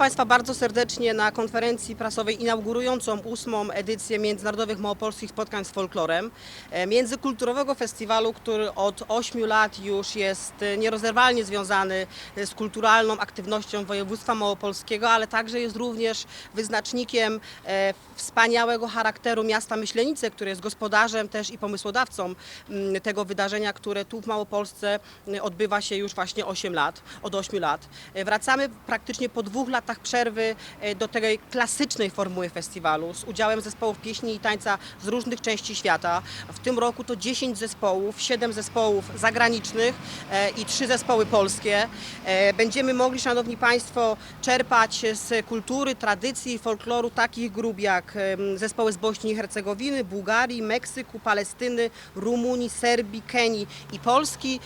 Państwa bardzo serdecznie na konferencji prasowej inaugurującą ósmą edycję Międzynarodowych Małopolskich Spotkań z Folklorem, e, międzykulturowego festiwalu, który od 8 lat już jest nierozerwalnie związany e, z kulturalną aktywnością województwa małopolskiego, ale także jest również wyznacznikiem e, wspaniałego charakteru miasta Myślenice, które jest gospodarzem też i pomysłodawcą mm, tego wydarzenia, które tu w Małopolsce odbywa się już właśnie 8 lat, od 8 lat. Wracamy praktycznie po dwóch latach przerwy e, do tej klasycznej formuły festiwalu z udziałem zespołów pieśni i tańca z różnych części świata. W tym roku to 10 zespołów, 7 zespołów zagranicznych e, i 3 zespoły polskie. E, Będziemy mogli, Szanowni Państwo, czerpać z kultury, tradycji, folkloru takich grup jak zespoły z Bośni i Hercegowiny, Bułgarii, Meksyku, Palestyny, Rumunii, Serbii, Kenii i Polski.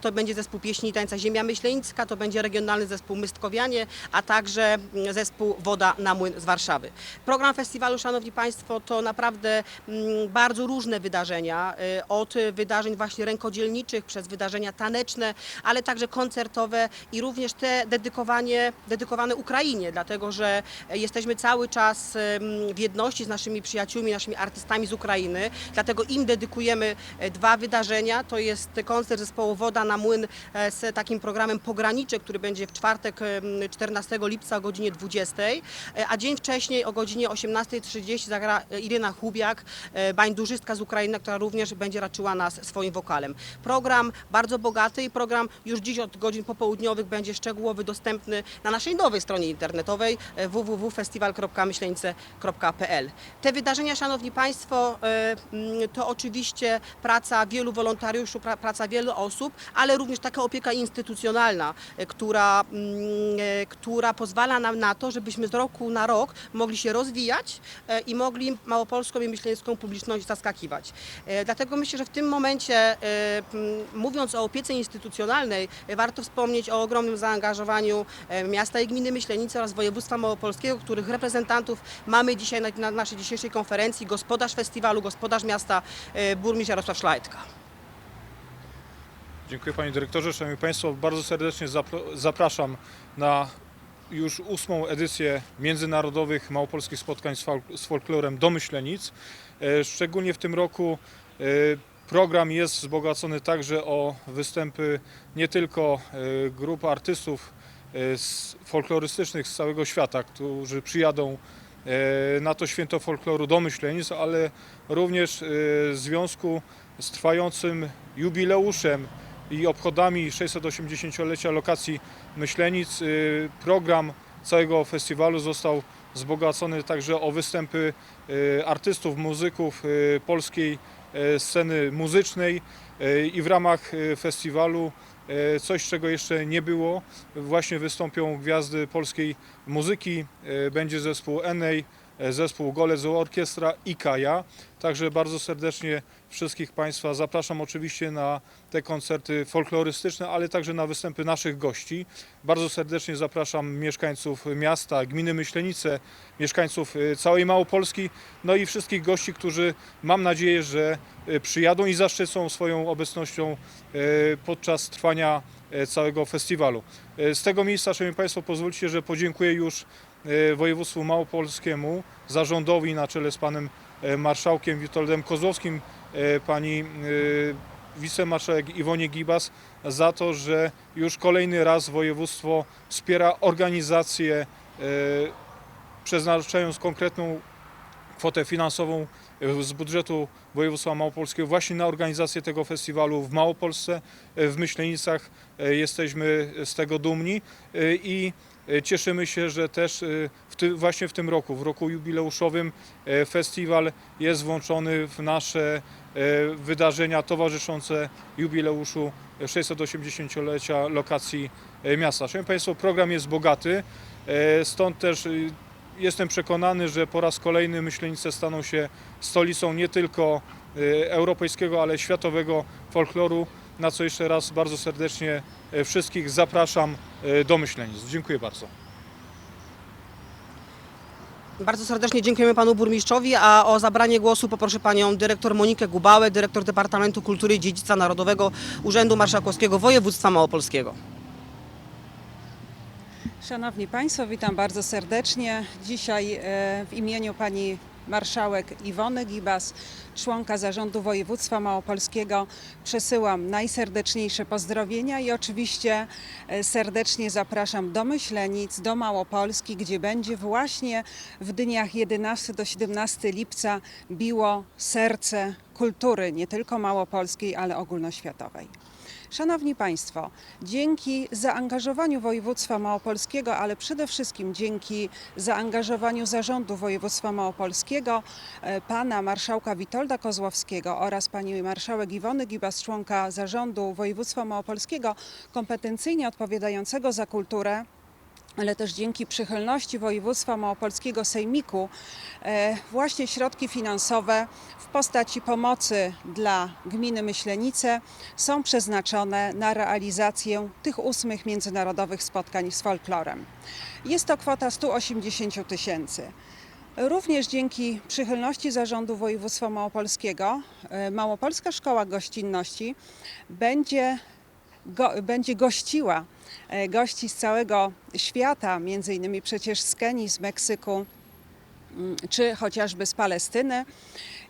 To będzie zespół pieśni i tańca Ziemia Myślenicka, to będzie regionalny zespół Mystkowianie, a także mm, zespół Woda na Młyn z Warszawy. Program festiwalu, Szanowni Państwo, to naprawdę mm, bardzo różne wydarzenia, y, od wydarzeń właśnie rękodzielniczych, przez wydarzenia taneczne, ale także koncertowe i również te dedykowanie, dedykowane Ukrainie, dlatego że jesteśmy cały czas ym, w jedności z naszymi przyjaciółmi, naszymi artystami z Ukrainy, dlatego im dedykujemy e, dwa wydarzenia. To jest koncert zespołu Woda na Młyn z takim programem Pogranicze, który będzie w czwartek em, 14 lipca o godzinie 20, e, a dzień wcześniej o godzinie 18.30 zagra e, Irena Hubiak, e, bańdurzystka z Ukrainy, która również będzie raczyła nas swoim wokalem. Program bardzo bogaty i program już dziś od godzin popołudniowych będzie szczegółowy, dostępny na naszej nowej stronie internetowej www.festiwal.myśleńce.pl. Te wydarzenia, Szanowni Państwo, mm, to oczywiście praca wielu wolontariuszy, pra- praca wielu osób, ale również taka opieka instytucjonalna, która, mm, która pozwala nam na to, żebyśmy z roku na rok mogli się rozwijać e, i mogli małopolską i myśleńską publiczność zaskakiwać. E, Dlatego myślę, że w tym momencie, e, mówiąc o opiece instytucjonalnej, warto wspomnieć o ogromnym zaangażowaniu miasta i gminy Myślenice oraz województwa małopolskiego, których reprezentantów mamy dzisiaj na, na naszej dzisiejszej konferencji. Gospodarz festiwalu, gospodarz miasta, burmistrz Jarosław Szlajtka. Dziękuję Panie Dyrektorze. Szanowni Państwo, bardzo serdecznie zapraszam na już ósmą edycję Międzynarodowych Małopolskich Spotkań z, fol- z folklorem do Myślenic. E, Szczególnie w tym roku e, program jest wzbogacony także o występy nie tylko e, grup artystów folklorystycznych z całego świata, którzy przyjadą na to święto folkloru do Myślenic, ale również w związku z trwającym jubileuszem i obchodami 680-lecia lokacji Myślenic y, program całego festiwalu został wzbogacony także o występy y, artystów, muzyków y, polskiej sceny muzycznej i w ramach festiwalu coś, czego jeszcze nie było. Właśnie wystąpią gwiazdy polskiej muzyki, będzie zespół Enej, zespół Golec Orkiestra i Kaja. Także bardzo serdecznie wszystkich Państwa zapraszam oczywiście na te koncerty folklorystyczne, ale także na występy naszych gości. Bardzo serdecznie zapraszam mieszkańców miasta, gminy Myślenice, mieszkańców y, całej Małopolski, no i wszystkich gości, którzy mam nadzieję, że y, przyjadą i zaszczycą swoją obecnością y, podczas trwania całego festiwalu. Z tego miejsca, Szanowni Państwo, pozwólcie, że podziękuję już województwu małopolskiemu, zarządowi na czele z panem y, marszałkiem Witoldem Kozłowskim, y, pani wicemarszałek Iwonie Gibas za to, że już kolejny raz województwo wspiera organizację, przeznaczając konkretną kwotę finansową z budżetu województwa małopolskiego właśnie na organizację tego festiwalu w Małopolsce, w Myślenicach. Jesteśmy z tego dumni i cieszymy się, że też y, w ty, właśnie w tym roku, w roku jubileuszowym y, festiwal jest włączony w nasze wydarzenia towarzyszące jubileuszu 680-lecia lokacji miasta. Szanowni Państwo, program jest bogaty, stąd też jestem przekonany, że po raz kolejny Myślenice staną się stolicą nie tylko europejskiego, ale światowego folkloru, na co jeszcze raz bardzo serdecznie y, wszystkich zapraszam y, do Myślenic. Dziękuję bardzo. Bardzo serdecznie dziękujemy panu burmistrzowi, a o zabranie głosu poproszę panią dyrektor Monikę Gubałę, dyrektor Departamentu Kultury i Dziedzictwa Narodowego Urzędu Marszałkowskiego Województwa Małopolskiego. Szanowni Państwo, witam bardzo serdecznie. Dzisiaj e, w imieniu Pani Marszałek Iwony Gibas, członka Zarządu Województwa Małopolskiego, przesyłam najserdeczniejsze pozdrowienia i oczywiście e, serdecznie zapraszam do Myślenic, do Małopolski, gdzie będzie właśnie w dniach 11 do 17 lipca biło serce kultury, nie tylko małopolskiej, ale ogólnoświatowej. Szanowni Państwo, dzięki zaangażowaniu województwa małopolskiego, ale przede wszystkim dzięki zaangażowaniu zarządu województwa małopolskiego, e, pana marszałka Witolda Kozłowskiego oraz pani marszałek Iwony Gibas, członka zarządu województwa małopolskiego, kompetencyjnie odpowiadającego za kulturę, ale też dzięki przychylności województwa małopolskiego sejmiku e, właśnie środki finansowe w postaci pomocy dla gminy Myślenice są przeznaczone na realizację tych ósmych międzynarodowych spotkań z folklorem. Jest to kwota 180 tysięcy. Również dzięki przychylności Zarządu Województwa Małopolskiego e, Małopolska Szkoła Gościnności będzie go, będzie gościła gości z całego świata, między innymi przecież z Kenii, z Meksyku mm, czy chociażby z Palestyny.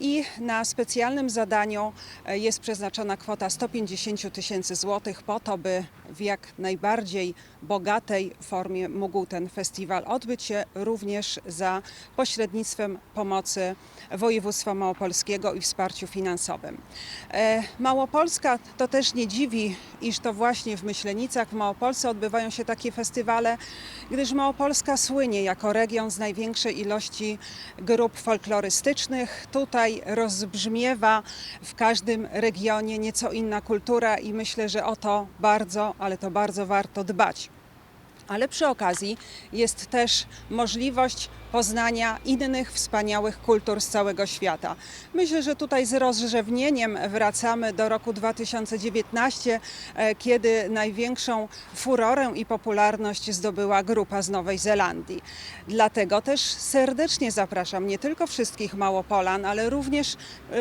I na specjalnym zadaniu e, jest przeznaczona kwota 150 tysięcy złotych po to, by w jak najbardziej bogatej formie mógł ten festiwal odbyć się również za pośrednictwem pomocy województwa małopolskiego i wsparciu finansowym. E, Małopolska to też nie dziwi, iż to właśnie w Myślenicach, w Małopolsce odbywają się takie festiwale, gdyż Małopolska słynie jako region z największej ilości grup folklorystycznych. Tutaj rozbrzmiewa w każdym regionie nieco inna kultura i myślę, że o to bardzo, ale to bardzo warto dbać. Ale przy okazji jest też możliwość poznania innych wspaniałych kultur z całego świata. Myślę, że tutaj z rozrzewnieniem wracamy do roku 2019, e, kiedy największą furorę i popularność zdobyła grupa z Nowej Zelandii. Dlatego też serdecznie zapraszam nie tylko wszystkich Małopolan, ale również e,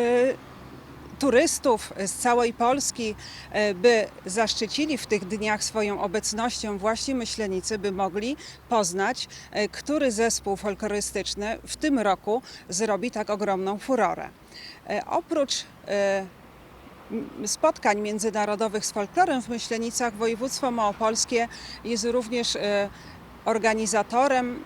turystów z całej Polski, e, by zaszczycili w tych dniach swoją obecnością właśnie Myślenicy, by mogli poznać, e, który zespół folklorystyczny w tym roku zrobi tak ogromną furorę. E, Oprócz spotkań międzynarodowych z folklorem w Myślenicach, województwo małopolskie jest również organizatorem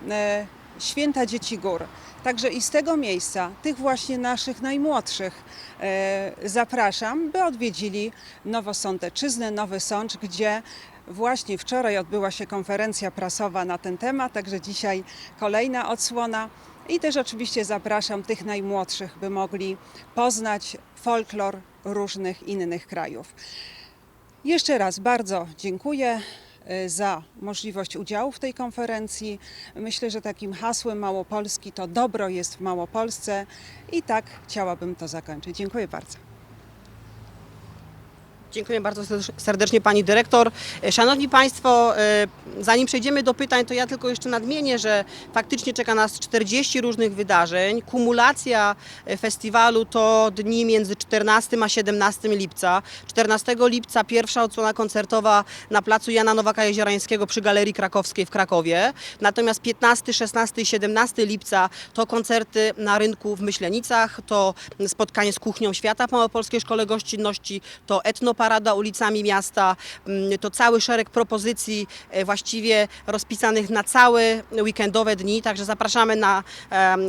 Święta Dzieci Gór. Także i z tego miejsca tych właśnie naszych najmłodszych e, zapraszam, by odwiedzili Nowosądeczyznę, Nowy Sącz, gdzie właśnie wczoraj odbyła się konferencja prasowa na ten temat, także dzisiaj kolejna odsłona. I też oczywiście zapraszam tych najmłodszych, by mogli poznać folklor różnych innych krajów. Jeszcze raz bardzo dziękuję za możliwość udziału w tej konferencji. Myślę, że takim hasłem Małopolski to dobro jest w Małopolsce i tak chciałabym to zakończyć. Dziękuję bardzo. Dziękuję bardzo serdecz- serdecznie Pani Dyrektor. E, Szanowni Państwo, e, zanim przejdziemy do pytań, to ja tylko jeszcze nadmienię, że faktycznie czeka nas 40 różnych wydarzeń. Kumulacja e, festiwalu to dni między 14 a 17 lipca. 14 lipca pierwsza odsłona koncertowa na placu Jana Nowaka Jeziorańskiego przy Galerii Krakowskiej w Krakowie. Natomiast 15, 16 i 17 lipca to koncerty na rynku w Myślenicach, to spotkanie z Kuchnią Świata w Małopolskiej Szkole Gościnności, to etnoparada ulicami miasta, mm, to cały szereg propozycji e, właściwie rozpisanych na całe weekendowe dni, także zapraszamy na,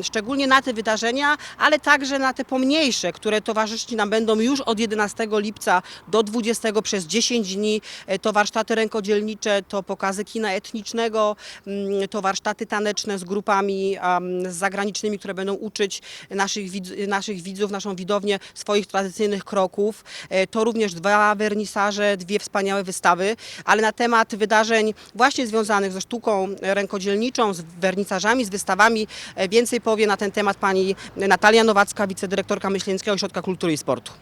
szczególnie na te wydarzenia, ale także na te pomniejsze, które towarzyszyć nam będą już od 11 lipca do 20 przez 10 dni. E, To warsztaty rękodzielnicze, to pokazy kina etnicznego, mm, to warsztaty taneczne z grupami em, zagranicznymi, które będą uczyć naszych, naszych widzów, naszą widownię swoich tradycyjnych kroków. E, To również dwa wernisaże, dwie wspaniałe wystawy, ale na temat wydarzeń właśnie związanych ze sztuką rękodzielniczą, z wernisażami, z wystawami e, więcej powie na ten temat pani Natalia Nowacka, wicedyrektorka Myślenickiego Ośrodka Kultury i Sportu.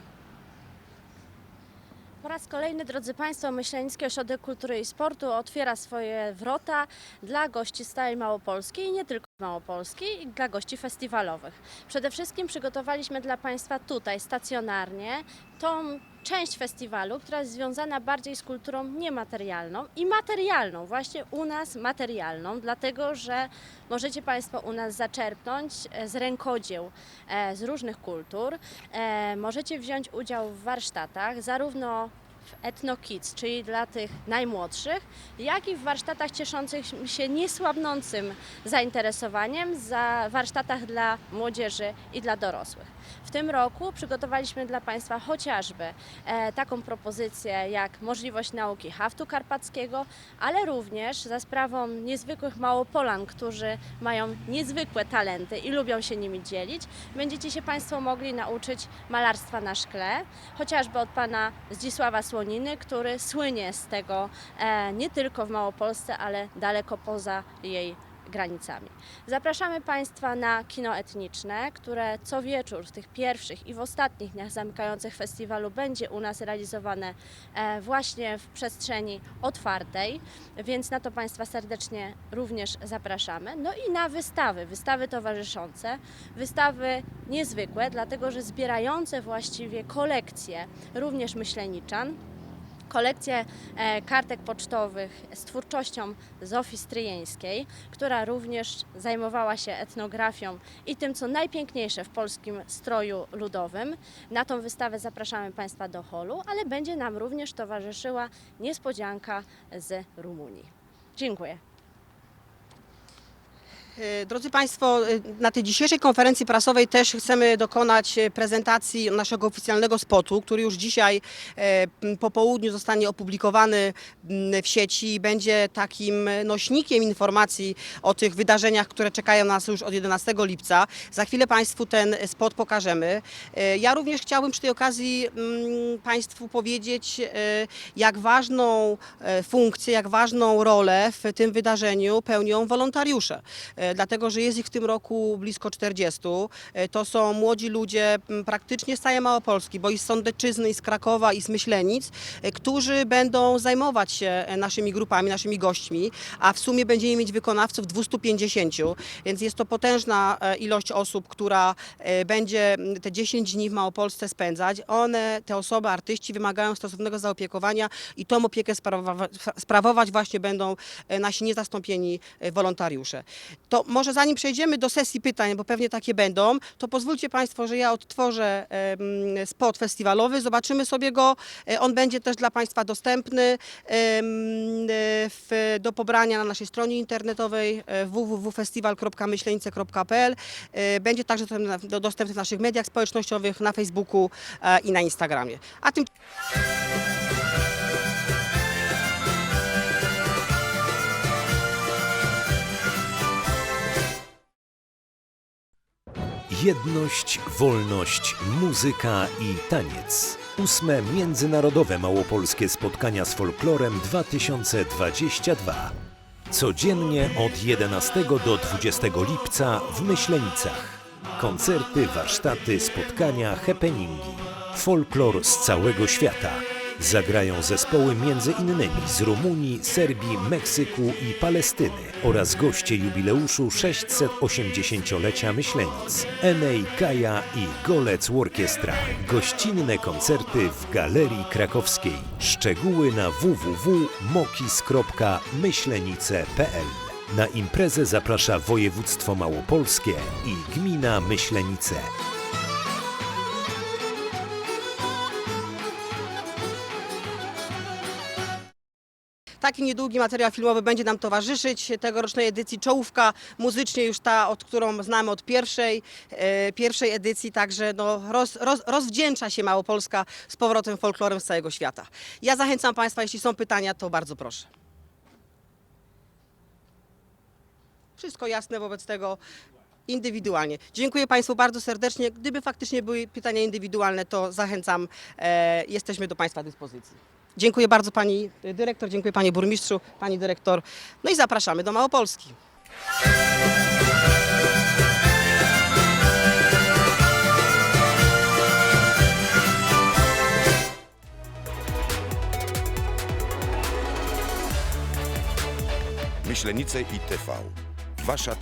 Po raz kolejny, drodzy Państwo, Myślenicki Ośrodek Kultury i Sportu otwiera swoje wrota dla gości z całej Małopolski i nie tylko Małopolski i dla gości festiwalowych. Przede wszystkim przygotowaliśmy dla Państwa tutaj stacjonarnie tą część festiwalu, która jest związana bardziej z kulturą niematerialną i materialną, właśnie u nas materialną, dlatego że możecie Państwo u nas zaczerpnąć e, z rękodzieł e, z różnych kultur. E, Możecie wziąć udział w warsztatach, zarówno w Ethno Kids, czyli dla tych najmłodszych, jak i w warsztatach cieszących się niesłabnącym zainteresowaniem, za warsztatach dla młodzieży i dla dorosłych. W tym roku przygotowaliśmy dla Państwa chociażby e, taką propozycję jak możliwość nauki haftu karpackiego, ale również za sprawą niezwykłych Małopolan, którzy mają niezwykłe talenty i lubią się nimi dzielić, będziecie się Państwo mogli nauczyć malarstwa na szkle, chociażby od pana Zdzisława Słoniny, który słynie z tego e, nie tylko w Małopolsce, ale daleko poza jej granicami. Zapraszamy Państwa na kino etniczne, które co wieczór w tych pierwszych i w ostatnich dniach zamykających festiwalu będzie u nas realizowane e, właśnie w przestrzeni otwartej, więc na to Państwa serdecznie również zapraszamy. No i na wystawy, wystawy towarzyszące, wystawy niezwykłe, dlatego że zbierające właściwie kolekcje również myśleniczan, kolekcję e, kartek pocztowych z twórczością Zofii Stryjeńskiej, która również zajmowała się etnografią i tym, co najpiękniejsze w polskim stroju ludowym. Na tą wystawę zapraszamy Państwa do holu, ale będzie nam również towarzyszyła niespodzianka z Rumunii. Dziękuję. E, Drodzy Państwo, e, na tej dzisiejszej konferencji prasowej też chcemy dokonać e, prezentacji naszego oficjalnego spotu, który już dzisiaj po południu zostanie opublikowany w sieci i będzie takim nośnikiem informacji o tych wydarzeniach, które czekają nas już od 11 lipca. Za chwilę Państwu ten spot pokażemy. Ja również chciałbym przy tej okazji Państwu powiedzieć, jak ważną funkcję, jak ważną rolę w tym wydarzeniu pełnią wolontariusze. E, Dlatego, że jest ich w tym roku blisko 40. E, To są młodzi ludzie praktycznie z całej Małopolski, bo i z Sądeczyzny, i z Krakowa, i z Myślenic, e, którzy będą zajmować się naszymi grupami, naszymi gośćmi, a w sumie będziemy mieć wykonawców 250, więc jest to potężna ilość osób, która będzie te 10 dni w Małopolsce spędzać. One, te osoby, artyści wymagają stosownego zaopiekowania i tą opiekę sprawowa- sprawować właśnie będą nasi niezastąpieni wolontariusze. To może zanim przejdziemy do sesji pytań, bo pewnie takie będą, to pozwólcie Państwo, że ja odtworzę spot festiwalowy, zobaczymy sobie go. E, On będzie też dla Państwa dostępny e, w, do pobrania na naszej stronie internetowej e, www.festiwal.myślenice.pl. E, Będzie także dostępny w naszych mediach społecznościowych, na Facebooku i na Instagramie. A tym Jedność, wolność, muzyka i taniec. Ósme Międzynarodowe Małopolskie Spotkania z Folklorem 2022. Codziennie od 11 do 20 lipca w Myślenicach. Koncerty, warsztaty, spotkania, happeningi. Folklor z całego świata. Zagrają zespoły innymi z Rumunii, Serbii, Meksyku i Palestyny oraz goście jubileuszu 680-lecia Myślenic. Enej, Kaja i Golec Orkiestra. Gościnne koncerty w Galerii Krakowskiej. Szczegóły na www.mokis.myślenice.pl Na imprezę zaprasza województwo małopolskie i gmina Myślenice. Taki niedługi materiał filmowy będzie nam towarzyszyć tegorocznej edycji. Czołówka muzycznie już ta, od którą znamy od pierwszej, e, pierwszej edycji, także no, roz, roz, rozwdzięcza się Małopolska z powrotem folklorem z całego świata. Ja zachęcam Państwa, jeśli są pytania, to bardzo proszę. Wszystko jasne wobec tego indywidualnie. Dziękuję Państwu bardzo serdecznie. Gdyby faktycznie były pytania indywidualne, to zachęcam, e, jesteśmy do Państwa dyspozycji. Dziękuję bardzo Pani Dyrektor, dziękuję Panie Burmistrzu, Pani Dyrektor. No i zapraszamy do Małopolski. Myślenice i TV. Wasza